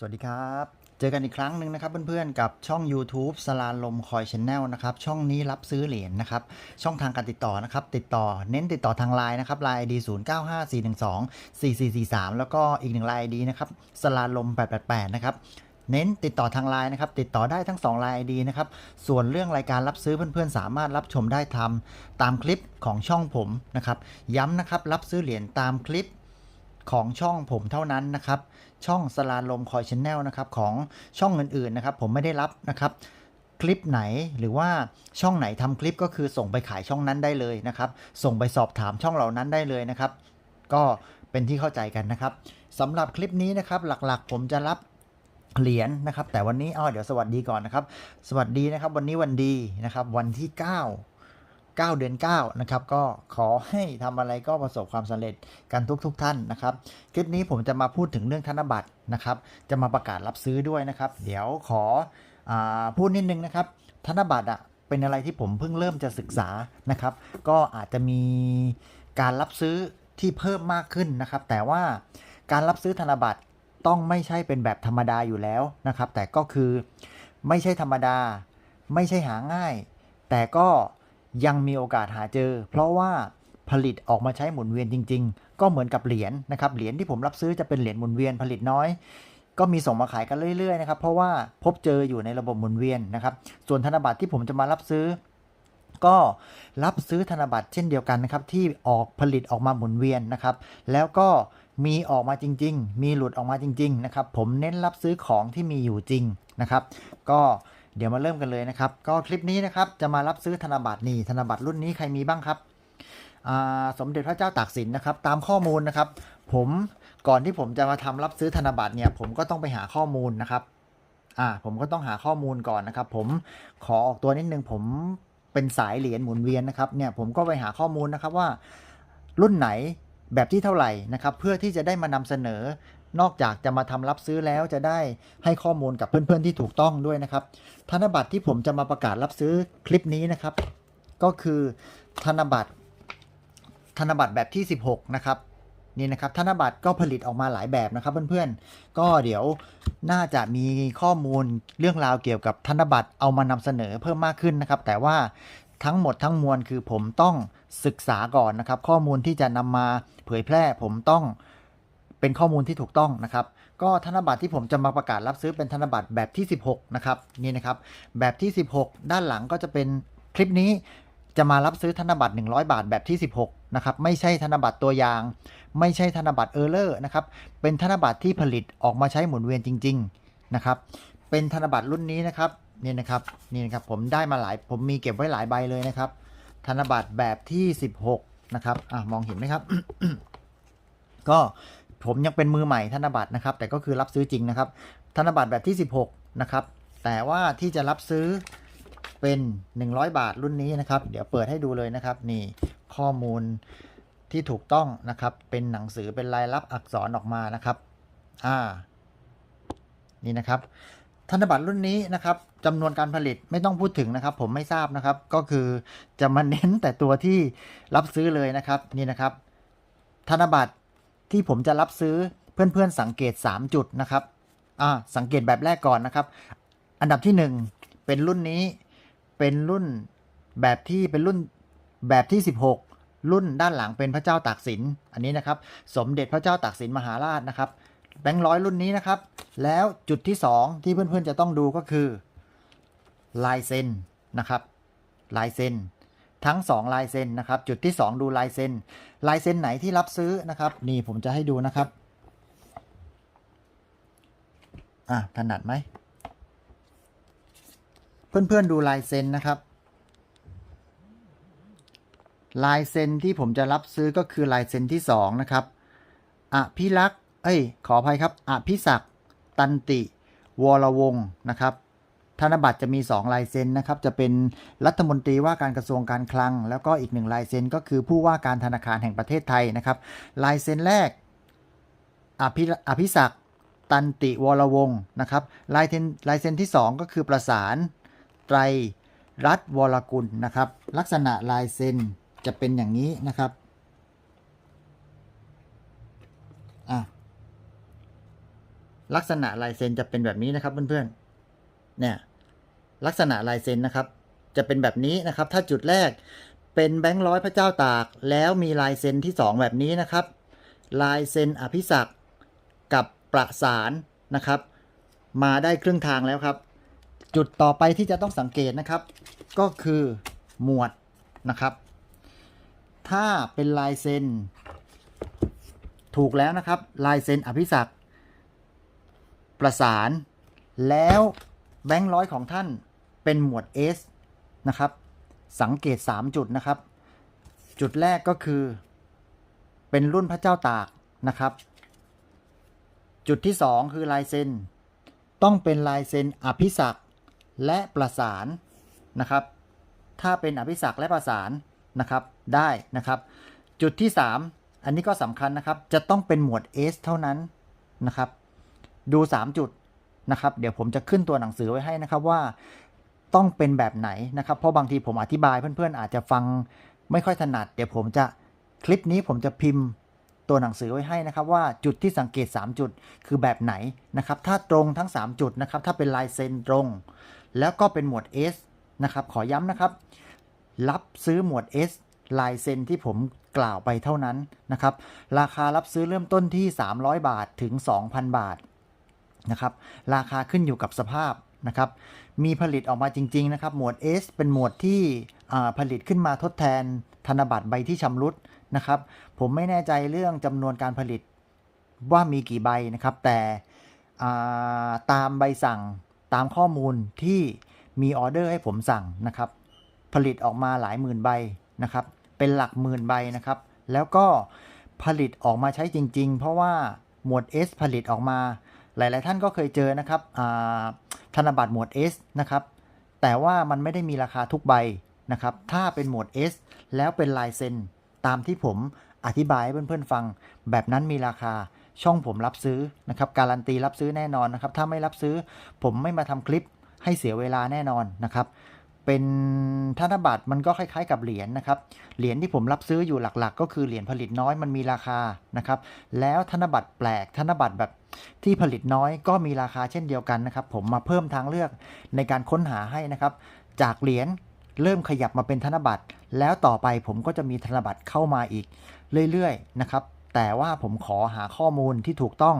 สวัสดีครับ เจอกันอีกครั้งหนึ่งนะครับเพื่อนๆกับช่อง YouTube สลาลมคอยชแนลนะครับ ช่องนี้รับซื้อเหรียญนะครับ ช่องทางการติดต่อนะครับ ติดต่อเน้นติดต่อทางไลน์นะครับไลน์ ID 0 9 5 4 1 2 4 4 4 3 แล้วก็อีกหนึ่งไลน์ ID นะครับสลาลม 888 นะครับเน้นติดต่อทางไลน์นะครับ ติดต่อได้ทั้ง2ไลน์ ID นะครับ ส่วนเรื่องรายการรับซื้อเพื่อนๆ สามารถรับชมได้ทำตามคลิปของช่องผมนะครับ ย้ำนะครับรับซื้อเหรียญตามคลิปของช่องผมเท่านั้นนะครับ ช่องสลาลมคอยชแนลนะครับของช่องอื่นๆนะครับ ผมไม่ได้รับนะครับคลิปไหนหรือว่าช่องไหนทำคลิปก็คือส่งไปขายช่องนั้นได้เลยนะครับ ส่งไปสอบถามช่องเหล่านั้นได้เลยนะครับ ก็เป็นที่เข้าใจกันนะครับสำหรับคลิปนี้นะครับ หลักๆ ผมจะรับเหรียญนะครับ แต่วันนี้อ้อเดี๋ยวสวัสดีก่อนนะครับ สวัสดีนะครับ วันนี้วันดีนะครับ วันที่ 9 9 เดือน9นะครับก็ขอให้ทำอะไรก็ประสบความสำเร็จกันทุกๆทท่านนะครับ คลิปนี้ผมจะมาพูดถึงเรื่องธนบัตรนะครับ จะมาประกาศรับซื้อด้วยนะครับ เดี๋ยวขออพูดนิดนึงนะครับ ธนบัตรอะเป็นอะไรที่ผมเพิ่งเริ่มจะศึกษานะครับ ก็อาจจะมีการรับซื้อที่เพิ่มมากขึ้นนะครับ แต่ว่าการรับซื้อธนบัตรต้องไม่ใช่เป็นแบบธรรมดาอยู่แล้วนะครับ แต่ก็คือไม่ใช่ธรรมดา ไม่ใช่หาง่าย แต่ก็ ยังมีโอกาสหาเจอ เพราะว่าผลิตออกมาใช้หมุนเวียนจริง ๆ ก็เหมือนกับเหรียญนะครับเหรียญที่ผมรับซื้อจะเป็นเหรียญหมุนเวียนผลิตน้อย ก็มีส่งมาขายกันเรื่อยๆนะครับเพราะว่าพบเจออยู่ในระบบหมุนเวียนนะครับ ส่วนธนบัตรที่ผมจะมารับซื้อ ก็รับซื้อธนบัตรเช่นเดียวกันนะครับที่ออกผลิตออกมาหมุนเวียนนะครับ แล้วก็มีออกมาจริง ๆ มีหลุดออกมาจริง ๆ นะครับ ผมเน้นรับซื้อของที่มีอยู่จริงนะครับ ก็ เดี๋ยวมาเริ่มกันเลยนะครับ ก็คลิปนี้นะครับจะมารับซื้อธนบัตรนี่ธนบัตรรุ่นนี้ใครมีบ้างครับสมเด็จพระเจ้าตากสินนะครับ ตามข้อมูลนะครับ ผมก่อนที่ผมจะมาทำรับซื้อธนบัตรเนี่ย ผมก็ต้องไปหาข้อมูลนะครับ อ่า ผมก็ต้องหาข้อมูลก่อนนะครับ ผมขอออกตัวนิดนึงผมเป็นสายเหรียญหมุนเวียนนะครับเนี่ยผมก็ไปหาข้อมูลนะครับว่ารุ่นไหนแบบที่เท่าไหร่นะครับ เพื่อที่จะได้มานำเสนอ นอกจากจะมาทำรับซื้อแล้วจะได้ให้ข้อมูลกับเพื่อนๆที่ถูกต้องด้วยนะครับ ธนบัตรที่ผมจะมาประกาศรับซื้อคลิปนี้นะครับ ก็คือธนบัตรธนบัตรแบบที่ 16 นะครับนี่นะครับธนบัตรก็ผลิตออกมาหลายแบบนะครับเพื่อนๆ ก็เดี๋ยวน่าจะมีข้อมูลเรื่องราวเกี่ยวกับธนบัตรเอามานำเสนอเพิ่มมากขึ้นนะครับ แต่ว่าทั้งหมดทั้งมวลคือผมต้องศึกษาก่อนนะครับ ข้อมูลที่จะนำมาเผยแพร่ผมต้อง เป็นข้อมูลที่ถูกต้องนะครับ ก็ธนบัตรที่ผมจะมาประกาศรับซื้อเป็นธนบัตรแบบที่ 16 นะครับนี่นะครับ แบบที่ 16 ด้านหลังก็จะเป็นคลิปนี้จะมารับซื้อธนบัตร 100 บาทแบบที่ 16 นะครับ ไม่ใช่ธนบัตรตัวอย่าง ไม่ใช่ธนบัตรเออร์เลอร์นะครับ เป็นธนบัตรที่ผลิตออกมาใช้หมุนเวียนจริง ๆ นะครับ เป็นธนบัตรรุ่นนี้นะครับนี่นะครับนี่นะครับผมได้มาหลายผมมีเก็บไว้หลายใบเลยนะครับ ธนบัตรแบบที่ 16 นะครับอะมองเห็นไหมครับ ก็ ผมยังเป็นมือใหม่ธนบัตรนะครับ แต่ก็คือรับซื้อจริงนะครับ ธนบัตรแบบที่ 16 นะครับ แต่ว่าที่จะรับซื้อเป็น 100 บาทรุ่นนี้นะครับ เดี๋ยวเปิดให้ดูเลยนะครับ นี่ข้อมูลที่ถูกต้องนะครับ เป็นหนังสือเป็นลายลักษณ์อักษรออกมานะครับ อ่า นี่นะครับ ธนบัตรรุ่นนี้นะครับจำนวนการผลิตไม่ต้องพูดถึงนะครับ ผมไม่ทราบนะครับ ก็คือจะมาเน้นแต่ตัวที่รับซื้อเลยนะครับ นี่นะครับ ธนบัตร ที่ผมจะรับซื้อเพื่อนๆสังเกต 3 จุดนะครับอ่าสังเกตแบบแรกก่อนนะครับ อันดับที่ 1 เป็นรุ่นนี้เป็นรุ่นแบบที่เป็นรุ่นแบบที่ 16 รุ่นด้านหลังเป็นพระเจ้าตากสินอันนี้นะครับ สมเด็จพระเจ้าตากสินมหาราชนะครับแบงค์ร้อยรุ่นนี้นะครับ แล้วจุดที่ 2 ที่เพื่อนๆจะต้องดูก็คือลายเซ็นนะครับลายเซ็น ทั้ง 2 ลายเซ็นนะครับ จุดที่ 2 ดูลายเซ็นลายเซ็นไหนที่รับซื้อนะครับ นี่ผมจะให้ดูนะครับอะถนัดไหม เพื่อนๆดูลายเซ็นนะครับ ลายเซ็นที่ผมจะรับซื้อก็คือลายเซ็นที่ 2 นะครับอภิรักษ์เอ้ย ขออภัยครับอภิศักตันติ วรวงศ์นะครับ ธนบัตรจะมี 2 ลายเซ็นนะครับ จะเป็นรัฐมนตรีว่าการกระทรวงการคลัง แล้วก็อีกหนึ่งลายเซ็นก็คือผู้ว่าการธนาคารแห่งประเทศไทยนะครับ ลายเซ็นแรกอภิอภิศักดิ์ตันติวรวงศ์นะครับ ลายเซ็นลายเซ็นที่ 2 ก็คือประสานไตรรัตน์วรกุลนะครับ ลักษณะลายเซ็นจะเป็นอย่างนี้นะครับอะลักษณะลายเซ็นจะเป็นแบบนี้นะครับเพื่อนๆเนี่ย ลักษณะลายเซ็นนะครับ จะเป็นแบบนี้นะครับ ถ้าจุดแรกเป็นแบงค์ร้อยพระเจ้าตาก แล้วมีลายเซ็นที่ 2 แบบนี้นะครับ ลายเซ็นอภิศักกับประสานนะครับ มาได้ครึ่งทางแล้วครับ จุดต่อไปที่จะต้องสังเกตนะครับ ก็คือหมวดนะครับ ถ้าเป็นลายเซ็นถูกแล้วนะครับ ลายเซ็นอภิศักประสานแล้วแบงค์ร้อยของท่าน เป็นหมวด S นะครับ สังเกต 3 จุดนะครับ จุดแรกก็คือ เป็นรุ่นพระเจ้าตากนะครับ จุดที่ 2 คือลายเซ็นต้องเป็นลายเซ็นอภิศักและประสานนะครับ ถ้าเป็นอภิศักและประสานนะครับได้นะครับ จุดที่ 3 อันนี้ก็สำคัญนะครับ จะต้องเป็นหมวด S เท่านั้นนะครับ ดู 3 จุดนะครับ เดี๋ยวผมจะขึ้นตัวหนังสือไว้ให้นะครับว่า ต้องเป็นแบบไหนนะครับ เพราะบางทีผมอธิบายเพื่อนๆ อาจจะฟังไม่ค่อยถนัด เดี๋ยวผมจะคลิปนี้ผมจะพิมพ์ตัวหนังสือไว้ให้นะครับ ว่าจุดที่สังเกต 3 จุดคือแบบไหนนะครับ ถ้าตรงทั้ง 3 จุดนะครับ ถ้าเป็นลายเซ็นตรง แล้วก็เป็นหมวด S นะครับ ขอย้ำนะครับ รับซื้อหมวด S ลายเซ็นที่ผมกล่าวไปเท่านั้นนะครับ ราคารับซื้อเริ่มต้นที่ 300 บาทถึง 2,000 บาทนะครับ ราคาขึ้นอยู่กับสภาพนะครับ มีผลิตออกมาจริง ๆ นะครับ หมวด S เป็นหมวดที่ผลิตขึ้นมาทดแทนธนบัตรใบที่ชำรุดนะครับ ผมไม่แน่ใจเรื่องจำนวนการผลิตว่ามีกี่ใบนะครับ แต่ตามใบสั่งตามข้อมูลที่มีออเดอร์ให้ผมสั่งนะครับ ผลิตออกมาหลายหมื่นใบนะครับ เป็นหลักหมื่นใบนะครับ แล้วก็ผลิตออกมาใช้จริง ๆ เพราะว่าหมวด S ผลิตออกมา หลาย ๆ ท่านก็เคยเจอนะครับอ่า ธนบัตรหมวด S นะครับ แต่ว่ามันไม่ได้มีราคาทุกใบนะครับ ถ้าเป็นหมวด S แล้วเป็นลายเซ็นตามที่ผมอธิบายให้เพื่อนๆฟัง แบบนั้นมีราคาช่องผมรับซื้อนะครับ การันตีรับซื้อแน่นอนนะครับ ถ้าไม่รับซื้อผมไม่มาทำคลิปให้เสียเวลาแน่นอนนะครับ เป็นธนบัตรมันก็คล้ายๆ กับเหรียญนะครับ เหรียญที่ผมรับซื้ออยู่หลักๆ ก็คือเหรียญผลิตน้อยมันมีราคานะครับ แล้วธนบัตรแปลกธนบัตรแบบที่ผลิตน้อยก็มีราคาเช่นเดียวกันนะครับ ผมมาเพิ่มทางเลือกในการค้นหาให้นะครับ จากเหรียญเริ่มขยับมาเป็นธนบัตร แล้วต่อไปผมก็จะมีธนบัตรเข้ามาอีกเรื่อยๆนะครับ แต่ว่าผมขอหาข้อมูลที่ถูกต้อง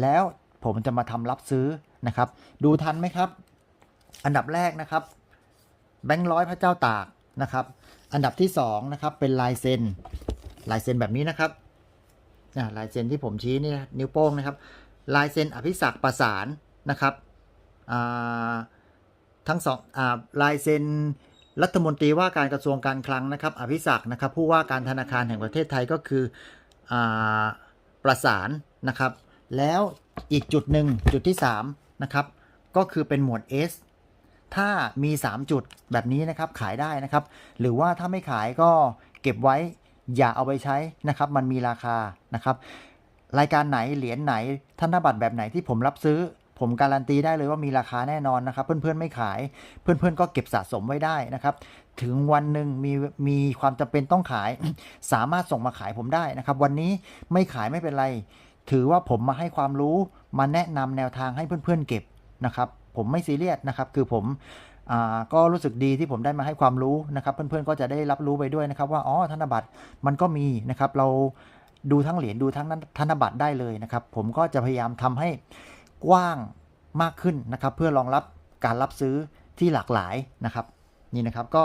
แล้วผมจะมาทำรับซื้อนะครับ ดูทันไหมครับ อันดับแรกนะครับ แบงค์ร้อยพระเจ้าตากนะครับ อันดับที่2นะครับเป็นลายเซ็นลายเซ็นแบบนี้นะครับลายเซ็นที่ผมชี้นี่นิ้วโป้งนะครับ ลายเซ็นอภิศักประสานนะครับทั้งสองอลายเซ็นรัฐมนตรีว่าการกระทรวงการคลังนะครับ อภิศักดิ์นะครับ ผู้ว่าการธนาคารแห่งประเทศไทยก็คืออประสานนะครับ แล้วอีกจุดหนึ่งจุดที่3นะครับก็คือเป็นหมวด S ถ้ามี 3 จุดแบบนี้นะครับขายได้นะครับ หรือว่าถ้าไม่ขายก็เก็บไว้อย่าเอาไปใช้นะครับ มันมีราคานะครับ รายการไหนเหรียญไหนธนบัตรแบบไหนที่ผมรับซื้อ ผมการันตีได้เลยว่ามีราคาแน่นอนนะครับ เพื่อนๆไม่ขาย เพื่อนๆก็เก็บสะสมไว้ได้นะครับถึงวันหนึ่งมีมีความจำเป็นต้องขาย สามารถส่งมาขายผมได้นะครับ วันนี้ไม่ขายไม่เป็นไร ถือว่าผมมาให้ความรู้มาแนะนำแนวทางให้เพื่อนๆเก็บนะครับ ผมไม่ซีเรียสนะครับ คือผมอก็รู้สึกดีที่ผมได้มาให้ความรู้นะครับ เพื่อนๆก็จะได้รับรู้ไปด้วยนะครับ ว่าอ๋อธนบัตรมันก็มีนะครับ เราดูทั้งเหรียญดูทั้งธนบัตรได้เลยนะครับ ผมก็จะพยายามทำให้กว้างมากขึ้นนะครับ เพื่อรองรับการรับซื้อที่หลากหลายนะครับ นี่นะครับก็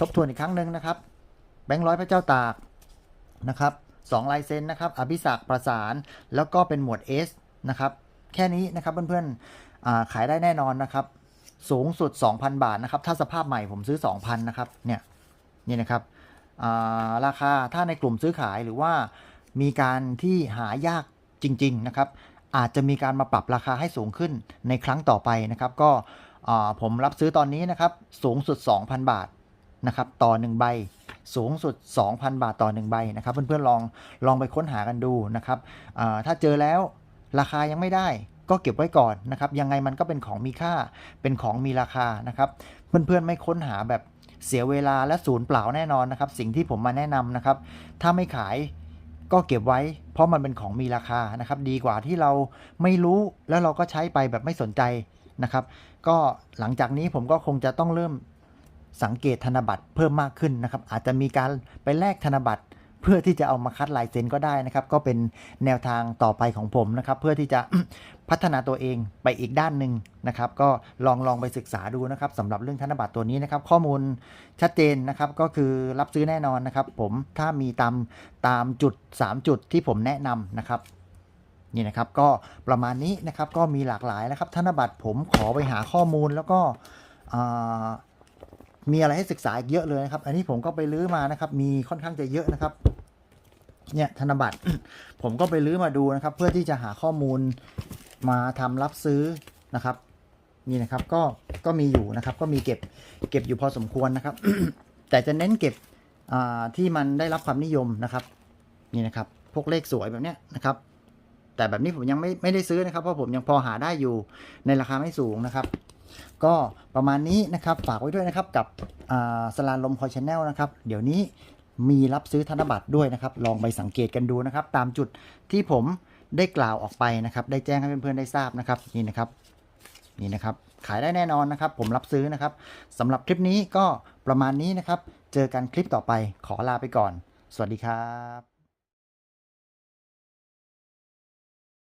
ทบทวนอีกครั้งหนึ่งนะครับ แบงค์ร้อยพระเจ้าตากนะครับสองลายเซ็นนะครับ อภิศักประสาน แล้วก็เป็นหมวด S นะครับ แค่นี้นะครับเพื่อนๆอ่า ขายได้แน่นอนนะครับ สูงสุด 2,000 บาทนะครับ ถ้าสภาพใหม่ผมซื้อ 2,000นะครับ เนี่ยนี่นะครับาราคาถ้าในกลุ่มซื้อขายหรือว่ามีการที่หายากจริง ๆ นะครับ อาจจะมีการมาปรับราคาให้สูงขึ้นในครั้งต่อไปนะครับ ก็ผมรับซื้อตอนนี้นะครับ สูงสุด 2,000 บาทนะครับ ต่อ 1 ใบ สูงสุด 2,000 บาทต่อ 1 ใบนะครับ เพื่อนๆลองลองไปค้นหากันดูนะครับถ้าเจอแล้วราคายังไม่ได้ ก็เก็บไว้ก่อนนะครับยังไงมันก็เป็นของมีค่าเป็นของมีราคานะครับ เพื่อนๆไม่ค้นหาแบบเสียเวลาและศูนย์เปล่าแน่นอนนะครับ สิ่งที่ผมมาแนะนำนะครับ ถ้าไม่ขายก็เก็บไว้ เพราะมันเป็นของมีราคานะครับ ดีกว่าที่เราไม่รู้แล้วเราก็ใช้ไปแบบไม่สนใจนะครับ ก็หลังจากนี้ผมก็คงจะต้องเริ่มสังเกตธนบัตรเพิ่มมากขึ้นนะครับ อาจจะมีการไปแลกธนบัตรเพื่อที่จะเอามาคัดลายเซ็นก็ได้นะครับ ก็เป็นแนวทางต่อไปของผมนะครับ เพื่อที่จะ พัฒนาตัวเองไปอีกด้านหนึ่งนะครับ ก็ลองลองไปศึกษาดูนะครับสำหรับเรื่องธนบัตรตัวนี้นะครับ ข้อมูลชัดเจนนะครับ ก็คือรับซื้อแน่นอนนะครับ ผมถ้ามีตามตามจุด 3 จุดที่ผมแนะนำนะครับนี่นะครับก็ประมาณนี้นะครับก็มีหลากหลายนะครับ ธนบัตรผมขอไปหาข้อมูลแล้วก็มีอะไรให้ศึกษาอีกเยอะเลยนะครับ อันนี้ผมก็ไปลื้อมานะครับ มีค่อนข้างจะเยอะนะครับ เนี่ยธนบัตรผมก็ไปลื้อมาดูนะครับ เพื่อที่จะหาข้อมูล มาทำรับซื้อนะครับ นี่นะครับก็ก็มีอยู่นะครับ ก็มีเก็บเก็บอยู่พอสมควรนะครับ แต่จะเน้นเก็บที่มันได้รับความนิยมนะครับ นี่นะครับ พวกเลขสวยแบบเนี้ยนะครับ แต่แบบนี้ผมยังไม่ไม่ได้ซื้อนะครับ เพราะผมยังพอหาได้อยู่ในราคาไม่สูงนะครับ ก็ประมาณนี้นะครับฝากไว้ด้วยนะครับกับสลานลมคอยชแนลนะครับ เดี๋ยวนี้มีรับซื้อธนบัตรด้วยนะครับ ลองไปสังเกตกันดูนะครับ ตามจุดที่ผม ได้กล่าวออกไปนะครับ ได้แจ้งให้เพื่อนๆได้ทราบนะครับนี่นะครับนี่นะครับ ขายได้แน่นอนนะครับ ผมรับซื้อนะครับสำหรับคลิปนี้ก็ประมาณนี้นะครับ เจอกันคลิปต่อไปขอลาไปก่อน สวัสดีครับ